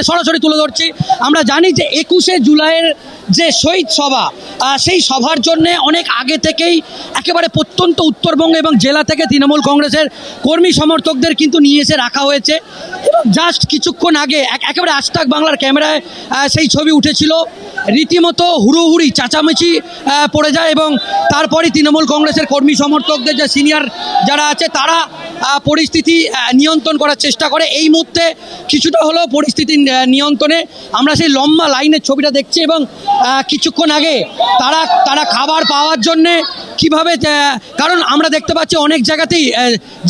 একেবারে সরাসরি তুলে ধরছি। আমরা জানি যে একুশে জুলাইয়ের যে শহীদ সভা সেই সভার জন্য অনেক আগে থেকেই একেবারে প্রত্যন্ত উত্তরবঙ্গ এবং জেলা থেকে তৃণমূল কংগ্রেসের কর্মী সমর্থকদের কিন্তু নিয়ে এসে রাখা হয়েছে জাস্ট কিছুক্ষণ আগে এক- একেবারে আস্তাক বাংলার ক্যামেরায় সেই ছবি উঠেছিল। রীতিমতো হুড়োহুড়ি চাচামেচি পড়ে যায় এবং তারপরই তৃণমূল কংগ্রেসের কর্মী সমর্থকদের যে সিনিয়র যারা আছে, তারা পরিস্থিতি নিয়ন্ত্রণ করার চেষ্টা করে। এই মুহূর্তে কিছুটা হলেও পরিস্থিতি নিয়ন্ত্রণে আমরা সেই লম্বা লাইনের ছবিটা দেখছি এবং কিছুক্ষণ আগে তারা তারা খাবার পাওয়ার জন্যে কীভাবে কারণ আমরা দেখতে পাচ্ছি অনেক জায়গাতেই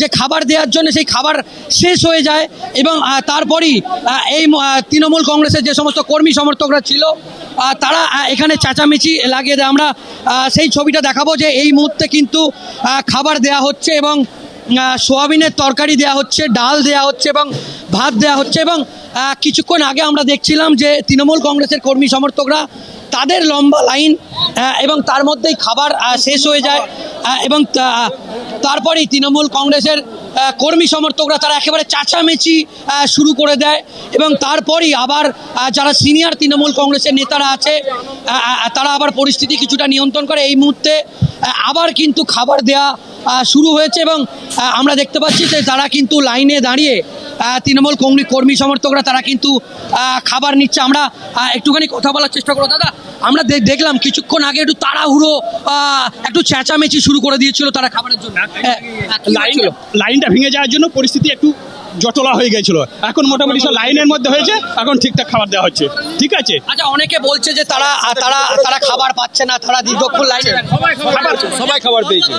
যে খাবার দেওয়ার জন্য সেই খাবার শেষ হয়ে যায় এবং তারপরই এই তৃণমূল কংগ্রেসের যে সমস্ত কর্মী সমর্থকরা ছিল তারা এখানে চেঁচামেচি লাগিয়ে দেয়। আমরা সেই ছবিটা দেখাবো যে এই মুহূর্তে কিন্তু খাবার দেয়া হচ্ছে এবং সোয়াবিনের তরকারি দেয়া হচ্ছে, ডাল দেয়া হচ্ছে এবং ভাত দেয়া হচ্ছে এবং কিছুক্ষণ আগে আমরা দেখছিলাম যে তৃণমূল কংগ্রেসের কর্মী সমর্থকরা তাদের লম্বা লাইন আহ, এবং তার মধ্যেই খাবার শেষ হয়ে যায় এবং তারপরেই তৃণমূল কংগ্রেসের কর্মী সমর্থকরা তারা একেবারে চাচামেচি শুরু করে দেয় এবং তারপরই আবার যারা সিনিয়র তৃণমূল কংগ্রেসের নেতারা আছে তারা আবার পরিস্থিতি কিছুটা নিয়ন্ত্রণ করে। এই মুহূর্তে আবার কিন্তু খাবার দেয়া শুরু হয়েছে এবং আমরা দেখতে পাচ্ছি যে তারা কিন্তু লাইনে দাঁড়িয়ে তৃণমূল কংগ্রেস কর্মী সমর্থকরা তারা কিন্তু খাবার নিচ্ছে। আমরা একটুখানি কথা বলার চেষ্টা করো দাদা। আমরা দেখলাম কিছুক্ষণ আগে একটু তাড়াহুড়ো একটু চেঁচামেচি শুরু করে দিয়েছিল তারা খাবারের জন্য। হ্যাঁ, হ্যাঁ, লাইনটা ভেঙে যাওয়ার জন্য পরিস্থিতি একটু জটলা হয়ে গেছিল এখন মোটামুটি সব লাইনের মধ্যে হয়েছে এখন ঠিকঠাক খাবার দেওয়া হচ্ছে। ঠিক আছে? আচ্ছা অনেকে বলছে যে তারা তারা তারা খাবার পাচ্ছে না তারা দীর্ঘক্ষণ লাইনে সবাই খাবার পেয়েছে।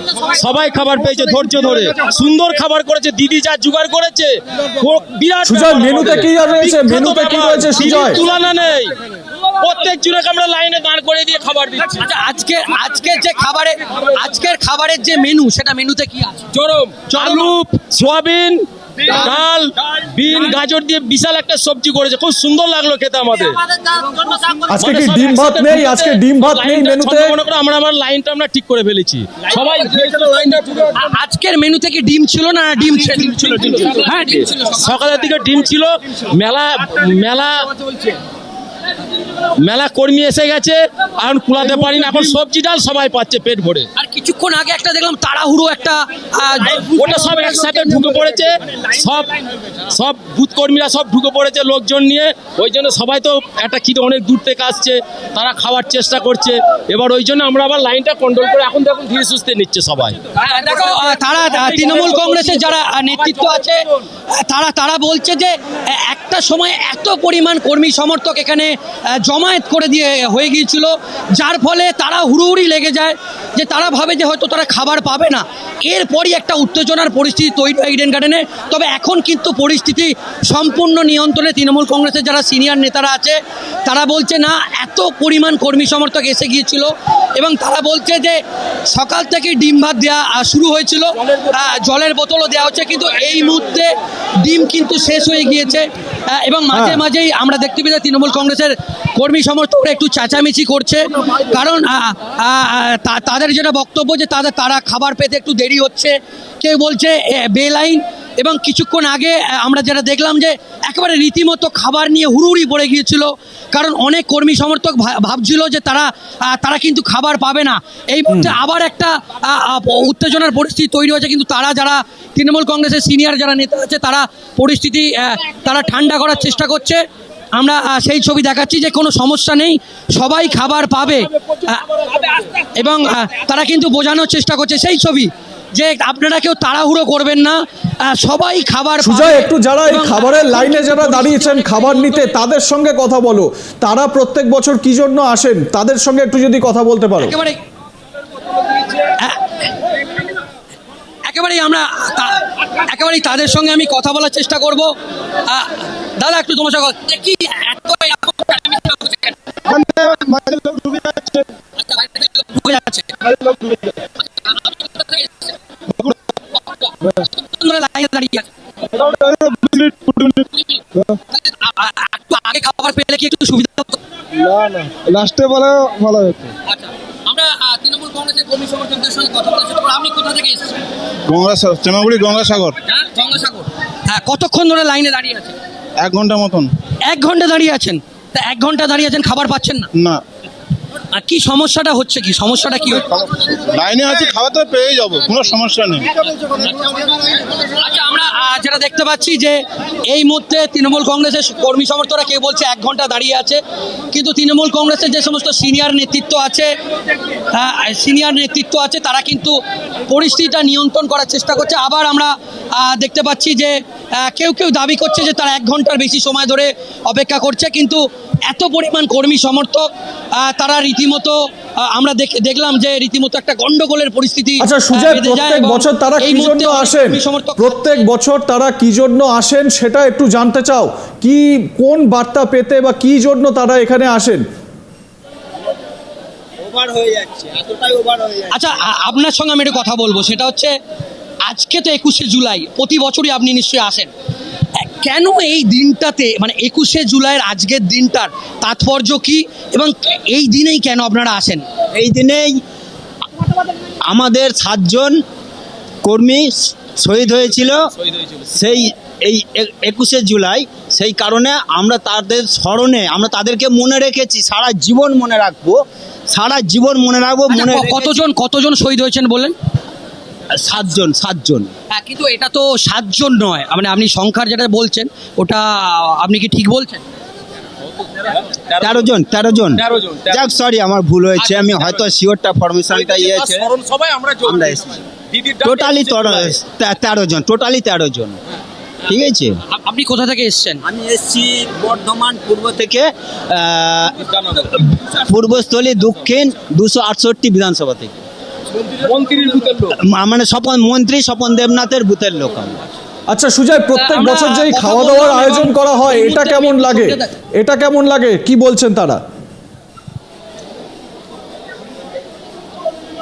সবাই খাবার পেয়েছে। ধৈর্য ধরে। সুন্দর খাবার করেছে দিদি যা জোগাড় করেছে। বিরাট সুজয়, মেনুতে। কি আর রয়েছে? মেনুতে কি। রয়েছে, সুজয়? তুলনা নেই। প্রত্যেক জুড়ে আমরা লাইনে দাঁড় করে দিয়ে খাবার দিচ্ছি। আচ্ছা আজকে আজকের যে খাবারের আজকের খাবারের যে মেনু সেটা মেনুতে কি আছে? চরম। আলু সোয়াবিন ডাল বিন গাজর দিয়ে বিশাল একটা সবজি করেছে। খুব সুন্দর লাগল খেতে আমাদের। আজকে মানে কি ডিম ভাত নেই? আজকে ডিম ভাত নেই মেনুতে? মনে করো আমরা আমার লাইনটা আমরা ঠিক করে ফেলেছি। সবাই আজকের মেনুতে কি ডিম ছিল না ডিম ছিল ডিম ছিল? ডিম ছিল। হ্যাঁ ডিম ছিল। সকালের দিকে ডিম ছিল মেলা মেলা মেলা কর্মী এসে গেছে এখন কুলাতে পারি না এখন সবজি ডাল সবাই পাচ্ছে পেট ভরে। আর কিছুক্ষণ আগে একটা দেখলাম তাড়াহুড়ো একটা ওটা সব একসাথে ঢুকে পড়েছে সব সব বুথ কর্মীরা সব ঢুকে পড়েছে লোকজন নিয়ে ওই জন্য সবাই তো একটা খিদে অনেক দূর থেকে আসছে তারা খাওয়ার চেষ্টা করছে। এবার ওই জন্য আমরা আবার লাইনটা কন্ট্রোল করে এখন দেখুন ধীরে সুস্থে নিচ্ছে সবাই। দেখো তারা তৃণমূল কংগ্রেসের যারা নেতৃত্ব আছে তারা তারা বলছে যে একটা সময় এত পরিমাণ কর্মী সমর্থক এখানে জমায়েত করে দিয়ে হয়ে গিয়েছিল। যার ফলে তারা হুড়োহুড়ি লেগে যায় যে তারা ভাবে যে হয়তো তারা খাবার পাবে না। এরপরই একটা উত্তেজনার পরিস্থিতি তৈরি হয় ইডেন গার্ডেনে তবে এখন কিন্তু পরিস্থিতি সম্পূর্ণ নিয়ন্ত্রণে। তৃণমূল কংগ্রেসের যারা সিনিয়র নেতারা আছে তারা বলছে না এত পরিমাণ কর্মী সমর্থক এসে গিয়েছিল। এবং তারা বলছে যে সকাল থেকে ডিম ভাত দেওয়া শুরু হয়েছিল। জলের বোতলও দেওয়া হচ্ছে। কিন্তু এই মুহূর্তে ডিম কিন্তু শেষ হয়ে গিয়েছে। এবং মাঝে হ্যাঁ। মাঝেই আমরা দেখতে পেয়েছি তৃণমূল কংগ্রেসের কর্মী সমর্থকরা একটু চেঁচামেচি করছে। কারণ তাদের যেটা বক্তব্য যে তাদের তারা খাবার পেতে একটু দেরি হচ্ছে। কেউ বলছে বেলাইন এবং কিছুক্ষণ আগে আমরা যেটা দেখলাম যে একেবারে রীতিমতো খাবার নিয়ে হুড়ুড়ি পড়ে গিয়েছিল। কারণ অনেক কর্মী সমর্থক ভাবছিল যে তারা তারা কিন্তু খাবার পাবে না। এই মুহূর্তে আবার একটা উত্তেজনার পরিস্থিতি তৈরি হয়েছে। কিন্তু তারা যারা তৃণমূল কংগ্রেসের সিনিয়র যারা নেতা আছে তারা পরিস্থিতি তারা ঠান্ডা করার চেষ্টা করছে। আমরা সেই ছবি দেখাচ্ছি যে কোনো সমস্যা নেই সবাই খাবার পাবে। এবং তারা কিন্তু বোঝানোর চেষ্টা করছে সেই ছবি যে আপনারা কেউ তাড়াহুড়ো করবেন না সবাই খাবার সুজয় একটু যারা এই খাবারের লাইনে যারা দাঁড়িয়েছেন খাবার নিতে তাদের সঙ্গে কথা বলো। তারা প্রত্যেক বছর কি জন্য আসেন? তাদের সঙ্গে একটু যদি কথা বলতে পারো। একেবারে একেবারেই আমরা একেবারেই তাদের সঙ্গে আমি কথা বলার চেষ্টা করব। দাদা একটু তোমার সঙ্গে কি? আচ্ছা, একটু আগে খাবার পেলে কি একটু সুবিধা হতো? না না লাস্টে বলে ভালো হতো আচ্ছা আমরা তৃণমূল কংগ্রেসের কর্মী সমর্থকদের সঙ্গে কথা বলেছি। তো আপনি কোথা থেকে এসেছেন? গঙ্গাসাগর চেমাগুড়ি গঙ্গাসাগর। হ্যাঁ গঙ্গাসাগর। হ্যাঁ কতক্ষণ ধরে লাইনে দাঁড়িয়ে আছে? এক ঘণ্টা মতন। এক ঘণ্টা দাঁড়িয়ে আছেন। তা এক ঘণ্টা দাঁড়িয়ে আছেন খাবার পাচ্ছেন না। না। আর কি সমস্যাটা হচ্ছে কি? সমস্যাটা কি হচ্ছে? লাইনে আছে খাবার তো পেয়ে যাব কোনো সমস্যা নেই। আচ্ছা আমরা যেটা দেখতে পাচ্ছি যে এই মুহূর্তে তৃণমূল কংগ্রেসের কর্মী সমর্থকরা কেউ বলছে এক ঘণ্টা দাঁড়িয়ে আছে কিন্তু তৃণমূল কংগ্রেসের যে সমস্ত সিনিয়র নেতৃত্ব আছে সিনিয়র নেতৃত্ব আছে তারা কিন্তু পরিস্থিতিটা নিয়ন্ত্রণ করার চেষ্টা করছে। আবার আমরা দেখতে পাচ্ছি যে কেউ কেউ দাবি করছে যে তারা এক ঘণ্টার বেশি সময় ধরে অপেক্ষা করছে কিন্তু এত পরিমাণ কর্মী সমর্থক তারা তারা রীতিমতো আমরা দেখ- দেখলাম যে রীতিমতো একটা গন্ডগোলের পরিস্থিতি আচ্ছা সুজয় প্রত্যেক বছর তারা কি জন্য আসেন? প্রত্যেক বছর তারা কি জন্য আসেন সেটা একটু জানতে চাও। কি কোন বার্তা পেতে বা কি জন্য তারা এখানে আসেন? আচ্ছা আপনার সঙ্গে আমি একটু কথা বলব সেটা হচ্ছে আজকে তো একুশে জুলাই প্রতি বছরই আপনি নিশ্চয়ই আসেন। কেন এই দিনটাতে মানে একুশে জুলাইয়ের আজকের দিনটার তাৎপর্য কি এবং এই দিনেই কেন আপনারা আসেন? এই দিনেই আমাদের সাতজন কর্মী শহীদ হয়েছিল। সেই এই একুশে জুলাই সেই কারণে আমরা তাদের স্মরণে আমরা তাদেরকে মনে রেখেছি সারা জীবন মনে রাখব সারা জীবন মনে রাখব আচ্ছা, মনে কতজন কতজন শহীদ হয়েছেন বললেন? সাতজন সাতজন। হ্যাঁ কিন্তু এটা তো সাতজন নয়। মানে আপনি সংখ্যার যেটা বলছেন ওটা আপনি কি ঠিক বলছেন? তেরো জন তেরো জন। যাক সরি আমার ভুল হয়েছে। আমি হয়তো শিওরটা ফরমেশনটা ইয়েছে। সবাই আমরা টোটালি তেরো জন টোটালি তেরো জন। ঠিক আছে? আপনি কোথা থেকে এসেছেন? আমি এসছি বর্ধমান পূর্ব থেকে পূর্বস্থলী দক্ষিণ দুশো আটষট্টি বিধানসভা থেকে। মানে স্বপন মন্ত্রী স্বপন দেবনাথের বুথের লোক আচ্ছা সুজয় প্রত্যেক বছর যেই খাওয়া দাওয়ার আয়োজন করা হয় এটা কেমন লাগে? এটা কেমন লাগে? কি বলছেন তারা?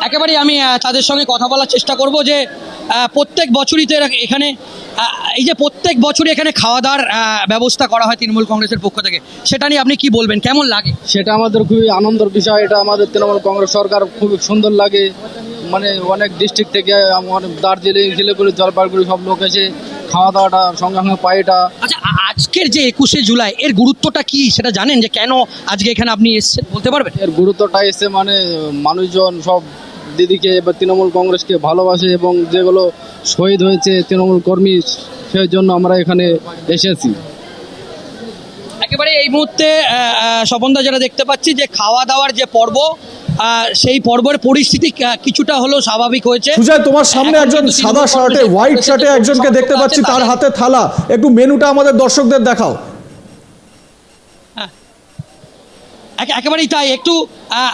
একেবারেই আমি তাদের সঙ্গে কথা বলার চেষ্টা করব যে আহ, প্রত্যেক বছরই তো এখানে এই যে প্রত্যেক বছরই এখানে খাওয়া দাওয়ার ব্যবস্থা করা হয় তৃণমূল কংগ্রেসের পক্ষ থেকে। সেটা নিয়ে আপনি কি বলবেন? কেমন লাগে? সেটা আমাদের খুবই আনন্দের বিষয় এটা আমাদের তৃণমূল কংগ্রেস সরকার খুবই সুন্দর লাগে। মানে অনেক ডিস্ট্রিক্ট থেকে আমার দার্জিলিং শিলিগুড়ি জলপাইগুড়ি সব লোক এসে খাওয়া দাওয়াটা সঙ্গে সঙ্গে পাইটা আচ্ছা আজকের যে একুশে জুলাই এর গুরুত্বটা কি? সেটা জানেন যে কেন আজকে এখানে আপনি এসেছেন বলতে পারবেন? এর গুরুত্বটা এসে মানে মানুষজন সব দিদিকে বা তৃণমূল কংগ্রেসকে ভালোবাসে এবং যেগুলো শহীদ হয়েছে তৃণমূল কর্মী সেই জন্য আমরা এখানে এসেছি। একেবারে এই মুহূর্তে স্বপনদা যেটা দেখতে পাচ্ছি যে খাওয়া দাওয়ার যে পর্ব সেই পর্বের পরিস্থিতি কিছুটা হলেও স্বাভাবিক হয়েছে। সুজয় তোমার সামনে একজন সাদা শার্টে হোয়াইট শার্টে একজনকে দেখতে পাচ্ছি তার হাতে থালা। একটু মেনুটা আমাদের দর্শকদের দেখাও। একে- একেবারেই তাই। একটু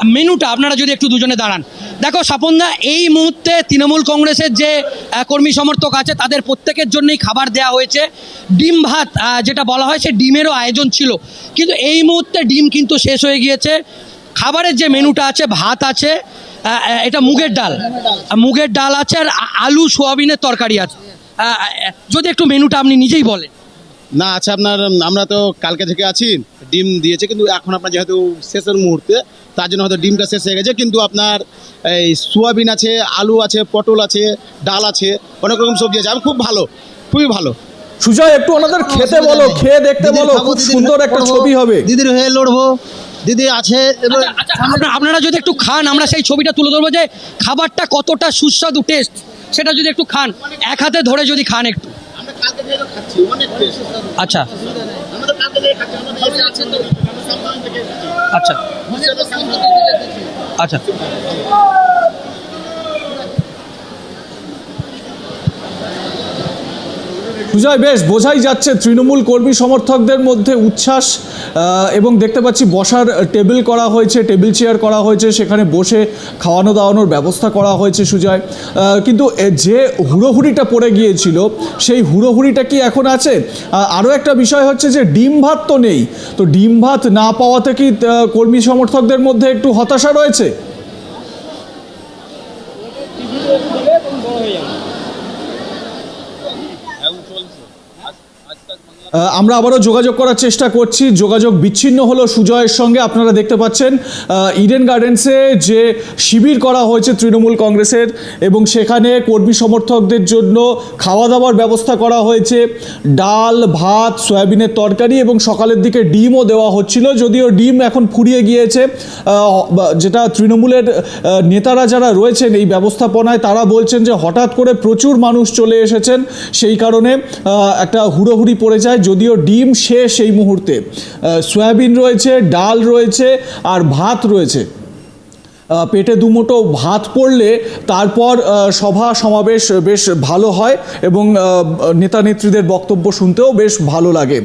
মেনুটা আপনারা যদি একটু দুজনে দাঁড়ান। দেখো স্বপনদা এই মুহূর্তে তৃণমূল কংগ্রেসের যে কর্মী সমর্থক আছে তাদের প্রত্যেকের জন্যই খাবার দেওয়া হয়েছে। ডিম ভাত যেটা বলা হয় সে ডিমেরও আয়োজন ছিল। কিন্তু এই মুহূর্তে ডিম কিন্তু শেষ হয়ে গিয়েছে। খাবারের যে মেনুটা আছে ভাত আছে এটা মুগের ডাল। মুগের ডাল আছে আর আলু সোয়াবিনের তরকারি আছে। যদি একটু মেনুটা আপনি নিজেই বলেন। না আচ্ছা আপনার আমরা তো কালকে থেকে আছি ডিম দিয়েছে কিন্তু এখন আপনার যেহেতু শেষের মুহূর্তে তার জন্য হয়তো ডিমটা শেষ হয়ে গেছে কিন্তু আপনার এই সোয়াবিন আছে আলু আছে পটল আছে ডাল আছে অনেক রকম সবজি আছে আমি খুব ভালো খুবই ভালো। সুজয় একটু ওনাদের খেতে বলো খেয়ে দেখতে বলো খুব সুন্দর একটা ছবি হবে। দিদির হয়ে লড়বো। দিদি আছে আচ্ছা, আচ্ছা, আপনারা যদি একটু খান আমরা সেই ছবিটা তুলে ধরবো যে খাবারটা কতটা সুস্বাদু টেস্ট সেটা যদি একটু খান এক হাতে ধরে যদি খান একটু। আচ্ছা। আচ্ছা। আচ্ছা। সুজয় বেশ, বোঝাই যাচ্ছে তৃণমূল কর্মী সমর্থকদের মধ্যে উচ্ছ্বাস এবং দেখতে পাচ্ছি বসার টেবিল করা হয়েছে, টেবিল চেয়ার করা হয়েছে, সেখানে বসে খাওয়ানো দাওয়ানোর ব্যবস্থা করা হয়েছে সুজয়। কিন্তু যে হুড়োহুড়িটা পড়ে গিয়েছিল, সেই হুড়োহুড়িটা কি এখন আছে? আরও একটা বিষয় হচ্ছে যে ডিম ভাত তো নেই, তো ডিম ভাত না পাওয়াতে কি কর্মী সমর্থকদের মধ্যে একটু হতাশা রয়েছে আহ, আমরা আবারও যোগাযোগ করার চেষ্টা করছি। যোগাযোগ বিচ্ছিন্ন হলো সুজয়ের সঙ্গে, আপনারা দেখতে পাচ্ছেন ইডেন গার্ডেন্সে যে শিবির করা হয়েছে তৃণমূল কংগ্রেসের, এবং সেখানে কর্মী সমর্থকদের জন্য খাওয়া দাওয়ার ব্যবস্থা করা হয়েছে। ডাল, ভাত, সয়াবিনের তরকারি এবং সকালের দিকে ডিমও দেওয়া হচ্ছিল, যদিও ডিম এখন ফুরিয়ে গিয়েছে। যেটা তৃণমূলের নেতারা যারা রয়েছেন এই ব্যবস্থাপনায়, তারা বলছেন যে হঠাৎ করে প্রচুর মানুষ চলে এসেছেন, সেই কারণে একটা হুড়োহুড়ি পড়ে যায়। যদিও ডিম শেষ এই মুহূর্তে। সয়াবিন রয়েছে ডাল রয়েছে আর ভাত রয়েছে। পেটে দুমুটো ভাত পড়লে তারপর সভা সমাবেশ বেশ ভালো হয় এবং নেতা নেত্রীদের বক্তব্য শুনতেও বেশ ভালো লাগে।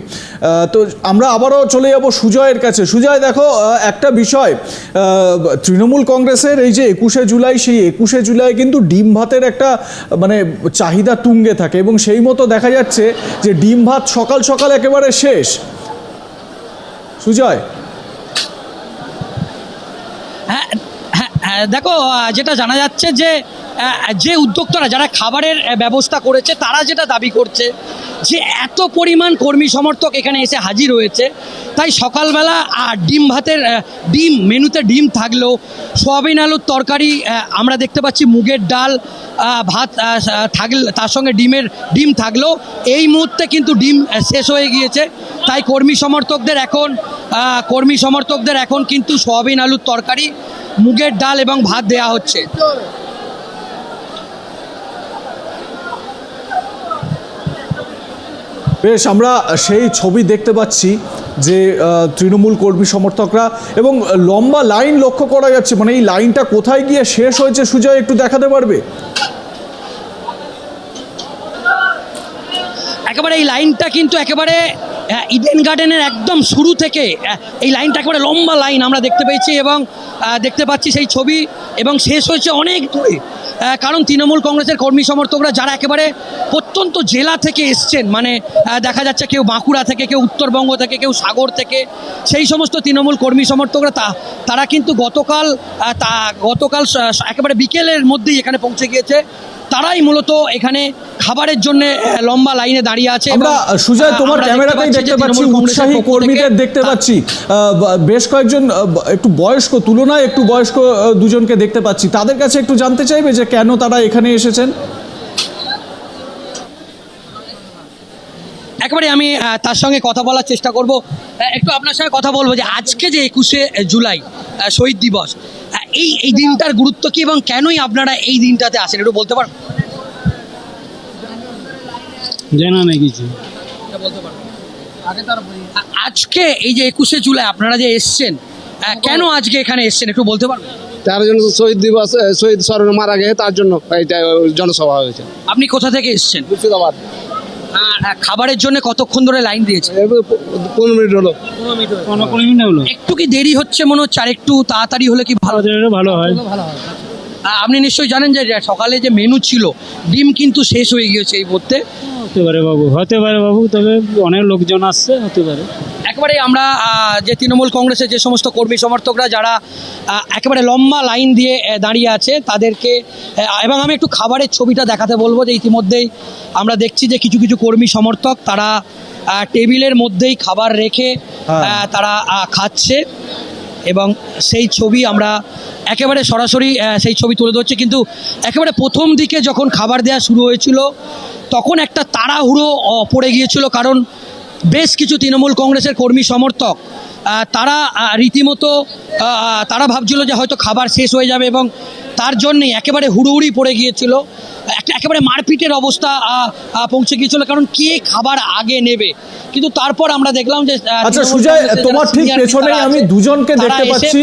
তো আমরা আবারও চলে যাব সুজয়ের কাছে। সুজয় দেখো একটা বিষয় তৃণমূল কংগ্রেসের এই যে একুশে জুলাই সেই একুশে জুলাই কিন্তু ডিম ভাতের একটা মানে চাহিদা তুঙ্গে থাকে এবং সেই মতো দেখা যাচ্ছে যে ডিম ভাত সকাল সকাল একেবারে শেষ। সুজয়? হ্যাঁ, দেখো যেটা জানা যাচ্ছে যে যে উদ্যোক্তারা যারা খাবারের ব্যবস্থা করেছে তারা যেটা দাবি করছে যে এত পরিমাণ কর্মী সমর্থক এখানে এসে হাজির হয়েছে। তাই সকালবেলা আহ, ডিম ভাতের ডিম মেনুতে ডিম থাকলেও সোয়াবিন আলুর তরকারি আমরা দেখতে পাচ্ছি মুগের ডাল ভাত থাকলে তার সঙ্গে ডিমের ডিম থাকলেও এই মুহূর্তে কিন্তু ডিম শেষ হয়ে গিয়েছে। তাই কর্মী সমর্থকদের এখন কর্মী সমর্থকদের এখন কিন্তু সোয়াবিন আলুর তরকারি মুগের ডাল এবং ভাত দেয়া হচ্ছে। বেশ আমরা সেই ছবি দেখতে পাচ্ছি যে তৃণমূল কর্মী সমর্থকরা এবং লম্বা লাইন লক্ষ্য করা যাচ্ছে। মানে এই লাইনটা কোথায় গিয়ে শেষ হয়েছে সুজয় একটু দেখাতে পারবে? একেবারে এই লাইনটা কিন্তু একেবারে ইডেন গার্ডেনের একদম শুরু থেকে এই লাইনটা একেবারে লম্বা লাইন আমরা দেখতে পেয়েছি এবং দেখতে পাচ্ছি সেই ছবি এবং শেষ হয়েছে অনেক দূরে। কারণ তৃণমূল কংগ্রেসের কর্মী সমর্থকরা যারা একেবারে প্রত্যন্ত জেলা থেকে এসছেন মানে দেখা যাচ্ছে কেউ বাঁকুড়া থেকে, কেউ উত্তরবঙ্গ থেকে, কেউ সাগর থেকে, সেই সমস্ত তৃণমূল কর্মী সমর্থকরা তা, তারা কিন্তু গতকাল তা, গতকাল একেবারে বিকেলের মধ্যেই এখানে পৌঁছে গিয়েছে। তারাই মূলত এখানে খাবারের জন্য লম্বা লাইনে দাঁড়িয়ে আছে আমরা সুজয় তোমার ক্যামেরাতেই দেখতে পাচ্ছি উৎসাহী কর্মীদের দেখতে পাচ্ছি। বেশ কয়েকজন একটু বয়স্ক তুলনায় একটু বয়স্ক দুজনকে দেখতে পাচ্ছি। তাদের কাছে একটু জানতে চাইবে যে কেন তারা এখানে এসেছেন? একেবারে আমি তার সঙ্গে কথা বলার চেষ্টা করব। একটু আপনার সঙ্গে কথা বলব যে আজকে যে একুশে জুলাই শহীদ দিবস এই এই দিনটার গুরুত্ব কি এবং কেনই আপনারা এই দিনটাতে আসেন? একটু বলতে পারেন জানা নেই কিছু। আজকে এই যে একুশে জুলাই আপনারা যে এসছেন কেন আজকে এখানে এসছেন? একটু বলতে পারবেন? তার জন্য শহীদ দিবস শহীদ স্মরণে মারা গেছে তার জন্য জনসভা হয়েছে। আপনি কোথা থেকে এসছেন? মুর্শিদাবাদ। খাবারের জন্য কতক্ষণ ধরে লাইন দিয়েছে? পনেরো মিনিট হলো। পনেরো মিনিট হলো। একটু কি দেরি হচ্ছে মনে হচ্ছে? আর একটু তাড়াতাড়ি হলে কি ভালো? ভালো হয়। আহ, আপনি নিশ্চয়ই জানেন যে সকালে যে মেনু ছিল ডিম কিন্তু শেষ হয়ে গিয়েছে এই মুহূর্তে। হতে পারে বাবু হতে পারে বাবু তবে অনেক লোকজন আসছে হতে পারে। একেবারে আমরা যে তৃণমূল কংগ্রেসের যে সমস্ত কর্মী সমর্থকরা যারা একেবারে লম্বা লাইন দিয়ে দাঁড়িয়ে আছে তাদেরকে এবং আমি একটু খাবারের ছবিটা দেখাতে বলব যে ইতিমধ্যেই আমরা দেখছি যে কিছু কিছু কর্মী সমর্থক তারা টেবিলের মধ্যেই খাবার রেখে হ্যাঁ। তারা খাচ্ছে এবং সেই ছবি আমরা একেবারে সরাসরি সেই ছবি তুলে ধরছি কিন্তু একেবারে প্রথম দিকে যখন খাবার দেওয়া শুরু হয়েছিল তখন একটা তাড়াহুড়ো পড়ে গিয়েছিল কারণ বেশ কিছু তৃণমূল কংগ্রেসের কর্মী সমর্থক তারা রীতিমতো তারা ভাবছিল যে হয়তো খাবার শেষ হয়ে যাবে এবং তার জন্যই একেবারে হুড়োহুড়ি পড়ে গিয়েছিল। একটা একেবারে মারপিটের অবস্থা পৌঁছে গিয়েছিল কারণ কে খাবার আগে নেবে? কিন্তু তারপর আমরা দেখলাম যে আচ্ছা সুজয় তোমার ঠিক পেছনেই আমি দুজনকে দেখতে পাচ্ছি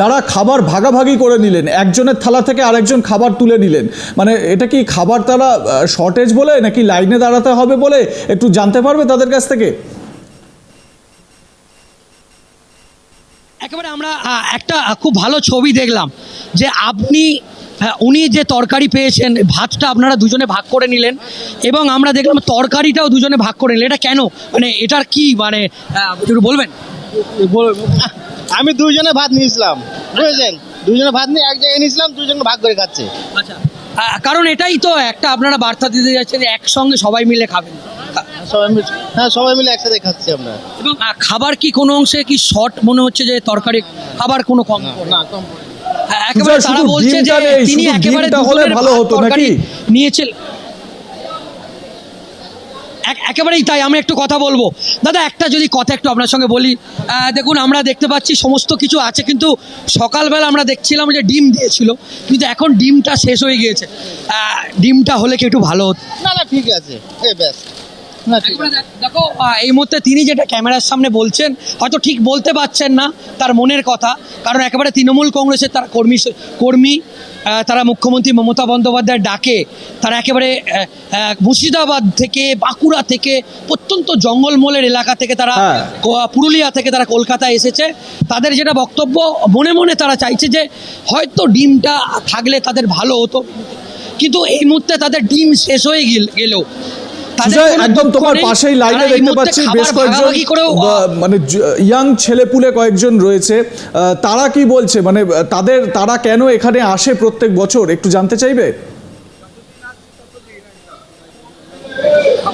যারা খাবার ভাগাভাগি করে নিলেন। একজনের থালা থেকে আরেকজন খাবার তুলে নিলেন। মানে এটা কি খাবার তারা শর্টেজ বলে নাকি লাইনে দাঁড়াতে হবে বলে একটু জানতে পারবে তাদের কাছ থেকে একেবারে আমরা একটা খুব ভালো ছবি দেখলাম যে আপনি উনি যে তরকারি পেয়েছেন ভাতটা আপনারা দুজনে ভাগ করে নিলেন এবং আমরা দেখলাম তরকারিটাও দুজনে ভাগ করে নিলেন। এটা কেন? মানে এটার কি মানে একটু বলবেন? আমি দুজনে ভাত নিয়েছিলাম বুঝেছেন? দুজনে ভাত নিয়ে এক জায়গায় নিয়েছিলাম দুজনে ভাগ করে খাচ্ছে। আচ্ছা। কারণ এটাই তো একটা আপনারা বার্তা দিতে যাচ্ছেন একসঙ্গে সবাই মিলে খাবেন। সবাই মিলে হ্যাঁ সবাই মিলে একসাথে খাচ্ছি আমরা। এবং আহ, খাবার কি কোনো অংশে কি শর্ট মনে হচ্ছে যে তরকারি খাবার কোনো কম? পড়ে? না কম হ্যাঁ, একেবারে পূজা, তারা শুধু বলছে যে নেই, তিনি শুধু একেবারে ডিমটা হলে ভালো ভাত হতো তরকারি নাকি? নিয়েছিল এক- একেবারেই তাই আমি একটু কথা বলব। দাদা একটা যদি কথা একটু আপনার সঙ্গে বলি। আহ, দেখুন আমরা দেখতে পাচ্ছি সমস্ত কিছু আছে কিন্তু সকালবেলা আমরা দেখছিলাম যে ডিম দিয়েছিল কিন্তু এখন ডিমটা শেষ হয়ে গিয়েছে। আহ, ডিমটা হলে কি একটু ভালো হতো? না না ঠিক আছে। ব্যাস। দেখ- এই মুহূর্তে তিনি যেটা ক্যামেরার সামনে বলছেন হয়তো ঠিক বলতে পারছেন না তার মনের কথা কারণ একেবারে তৃণমূল কংগ্রেসের তারা কর্মী কর্মী তারা মুখ্যমন্ত্রী মমতা বন্দ্যোপাধ্যায়ের ডাকে তারা একেবারে মুর্শিদাবাদ থেকে বাঁকুড়া থেকে প্রত্যন্ত জঙ্গলমলের এলাকা থেকে তারা হ্যাঁ। পুরুলিয়া থেকে তারা কলকাতায় এসেছে। তাদের যেটা বক্তব্য মনে মনে তারা চাইছে যে হয়তো ডিমটা থাকলে তাদের ভালো হতো। কিন্তু এই মুহূর্তে তাদের ডিম শেষ হয়ে গেল- সুজয়, একদম তোমার পাশেই লাইনে দেখতে পাচ্ছি বেশ কয়েকজন মানে ইয়াং ছেলেপুলে কয়েকজন রয়েছে। আহ, তারা কি বলছে? মানে তাদের তারা কেন এখানে আসে প্রত্যেক বছর? একটু জানতে চাইবে?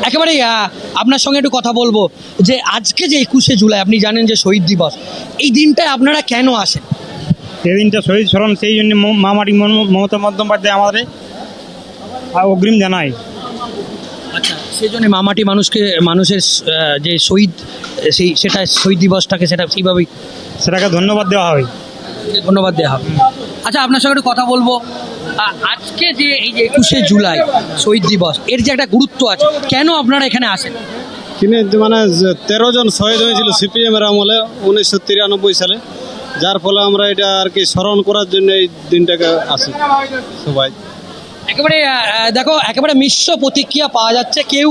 একেবারে আহ, আপনার সঙ্গে একটু কথা বলব। যে আজকে যে একুশে জুলাই আপনি জানেন যে শহীদ দিবস এই দিনটায় আপনারা কেন আসেন? সেদিনটা শহীদ স্মরণ সেই জন্য ম- মামাটি মমতা বন্দ্যোপাধ্যায় আমাদের অগ্রিম জানাই আচ্ছা। সেই জন্য মামাটি মানুষকে মানুষের যে শহীদ সেই সেটা শহীদ দিবসটাকে সেটা সেইভাবেই সেটাকে ধন্যবাদ দেওয়া হয় ধন্যবাদ দেওয়া হবে। আচ্ছা আপনার সঙ্গে একটু কথা বলব। আজকে যে এই যে একুশে জুলাই শহীদ দিবস এর যে একটা গুরুত্ব আছে কেন আপনারা এখানে আসেন? তিনি মানে তেরো জন শহীদ হয়েছিল সিপিএম এর আমলে উনিশশো তিরানব্বই সালে যার ফলে আমরা এটা আর কি স্মরণ করার জন্য এই দিনটাকে আসি সবাই। একেবারে দেখো, একেবারে মিশ্র প্রতিক্রিয়া পাওয়া যাচ্ছে। কেউ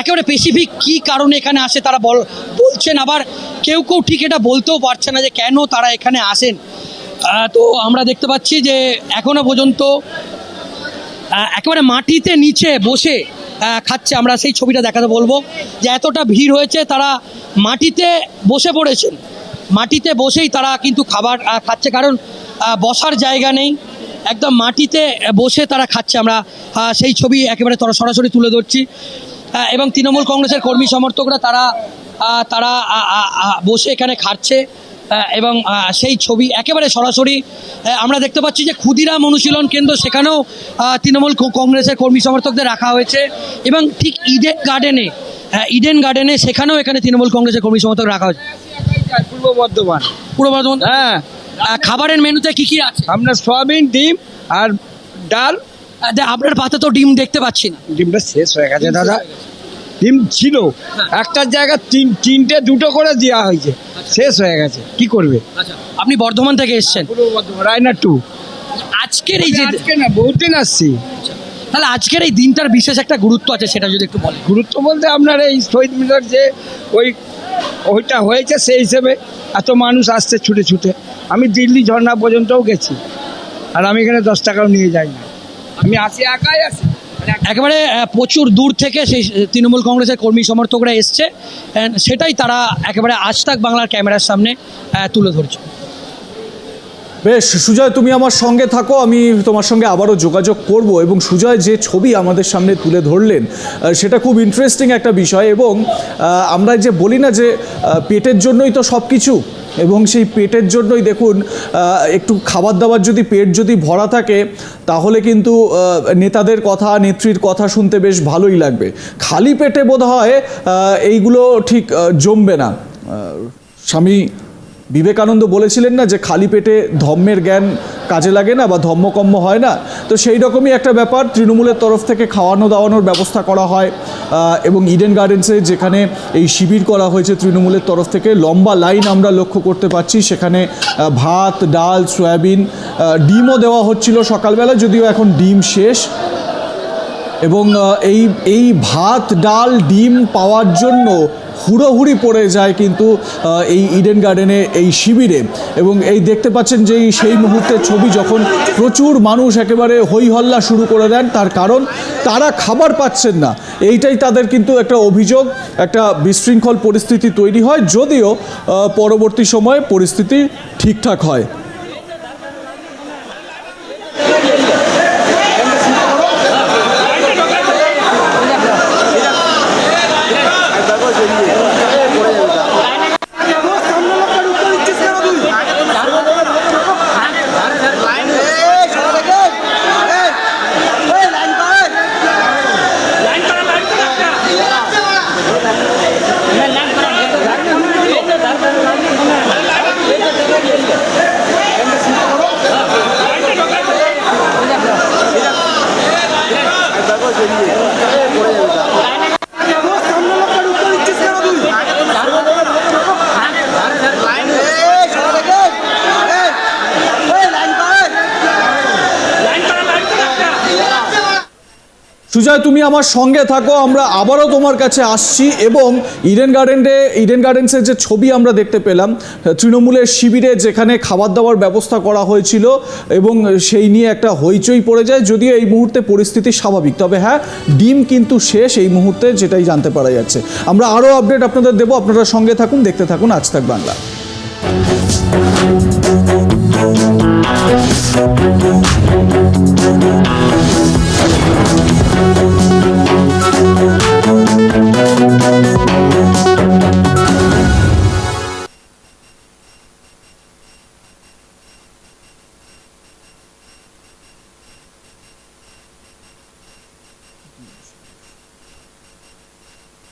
একেবারে স্পেসিফিক কি কারণে এখানে আসে তারা বল, বলছেন। আবার কেউ কেউ ঠিক এটা বলতেও পারছে না যে কেন তারা এখানে আসেন। তো আমরা দেখতে পাচ্ছি যে এখনও পর্যন্ত একেবারে মাটিতে নিচে বসে খাচ্ছে। আমরা সেই ছবিটা দেখাতে বলব যে এতটা ভিড় হয়েছে, তারা মাটিতে বসে পড়েছেন। মাটিতে বসেই তারা কিন্তু খাবার খাচ্ছে। কারণ বসার জায়গা নেই। একদম মাটিতে বসে তারা খাচ্ছে। আমরা সেই ছবি একেবারে তরা- সরাসরি তুলে ধরছি। এবং তৃণমূল কংগ্রেসের কর্মী সমর্থকরা তারা তারা বসে এখানে খাচ্ছে। এবং সেই ছবি একেবারে সরাসরি আমরা দেখতে পাচ্ছি যে ক্ষুদিরাম অনুশীলন কেন্দ্র সেখানেও তৃণমূল কংগ্রেসের কর্মী সমর্থকদের রাখা হয়েছে। এবং ঠিক ইডেন গার্ডেনে ইডেন গার্ডেনে সেখানেও এখানে তৃণমূল কংগ্রেসের কর্মী সমর্থক রাখা হয়েছে। পূর্ব বর্ধমান। পূর্ব বর্ধমান? হ্যাঁ। খাবারের মেনুতে কি কি আছে? আপনার সয়াবিন ডিম আর ডাল। আপনার পাতে তো ডিম দেখতে পাচ্ছি না। ডিমটা শেষ হয়ে গেছে দাদা। ডিম ছিল। একটা জায়গা তিন তিনটে দুটো করে দেওয়া হয়েছে। শেষ হয়ে গেছে। কি করবে? আচ্ছা আপনি বর্ধমান থেকে এসেছেন। রায়না টু। আজকের এই যে আজকে না বহুত দিন আসছি তাহলে আজকের এই দিনটার বিশেষ একটা গুরুত্ব আছে সেটা যদি একটু বলেন। গুরুত্ব বলতে আপনার এই শহীদ মিনার যে ওই ওইটা হয়েছে সেই হিসেবে এত মানুষ আসছে ছুটে ছুটে। আমি দিল্লি ঝর্ণা পর্যন্তও গেছি। আর আমি এখানে দশ টাকাও নিয়ে যাই না আমি আসি একাই আসি একেবারে প্রচুর দূর থেকে সেই তৃণমূল কংগ্রেসের কর্মী সমর্থকরা এসছে। সেটাই তারা একেবারে আজ তাক বাংলার ক্যামেরার সামনে তুলে ধরছে। বেশ, সুজয়, তুমি আমার সঙ্গে থাকো, আমি তোমার সঙ্গে আবারও যোগাযোগ করব এবং সুজয় যে ছবি আমাদের সামনে তুলে ধরলেন সেটা খুব ইন্টারেস্টিং একটা বিষয় এবং আমরা যে বলি না যে পেটের জন্যই তো সব কিছু এবং সেই পেটের জন্যই দেখুন একটু খাবার দাবার যদি, পেট যদি ভরা থাকে, তাহলে কিন্তু নেতাদের কথা, নেত্রীর কথা শুনতে বেশ ভালোই লাগবে। খালি পেটে বোধ হয় এইগুলো ঠিক জমবে না। স্বামী বিবেকানন্দ বলেছিলেন না যে খালি পেটে ধম্মের জ্ঞান কাজে লাগে না বা ধম্মকম্ম হয় না? তো সেই রকমই একটা ব্যাপার তৃণমূলের তরফ থেকে খাওয়ানো দাওয়ানোর ব্যবস্থা করা হয় এবং ইডেন গার্ডেন্সে যেখানে এই শিবির করা হয়েছে তৃণমূলের তরফ থেকে, লম্বা লাইন আমরা লক্ষ্য করতে পারছি। সেখানে ভাত, ডাল, সয়াবিন ডিমও দেওয়া হচ্ছিল সকালবেলা, যদিও এখন ডিম শেষ। এবং এই এই ভাত, ডাল, ডিম পাওয়ার জন্য হুড়োহুড়ি পড়ে যায় কিন্তু এই ইডেন গার্ডেনে এই শিবিরে। এবং এই দেখতে পাচ্ছেন যে সেই মুহূর্তের ছবি যখন প্রচুর মানুষ একেবারে হই হল্লা শুরু করে দেন, তার কারণ তারা খাবার পাচ্ছেন না। এইটাই তাদের কিন্তু একটা অভিযোগ, একটা বিশৃঙ্খল পরিস্থিতি তৈরি হয়, যদিও পরবর্তী সময়ে পরিস্থিতি ঠিকঠাক হয়। সুজয়, তুমি আমার সঙ্গে থাকো, আমরা আবারও তোমার কাছে আসছি এবং ইডেন গার্ডেনে ইডেন গার্ডেন্সের যে ছবি আমরা দেখতে পেলাম, তৃণমূলের শিবিরে যেখানে খাবার দাবার ব্যবস্থা করা হয়েছিল এবং সেই নিয়ে একটা হইচই পড়ে যায়, যদিও এই মুহূর্তে পরিস্থিতি স্বাভাবিক। তবে হ্যাঁ ডিম কিন্তু শেষ এই মুহূর্তে যেটাই জানতে পারা যাচ্ছে। আমরা আরও আপডেট আপনাদের দেবো, আপনারা সঙ্গে থাকুন, দেখতে থাকুন আজ থাক বাংলা।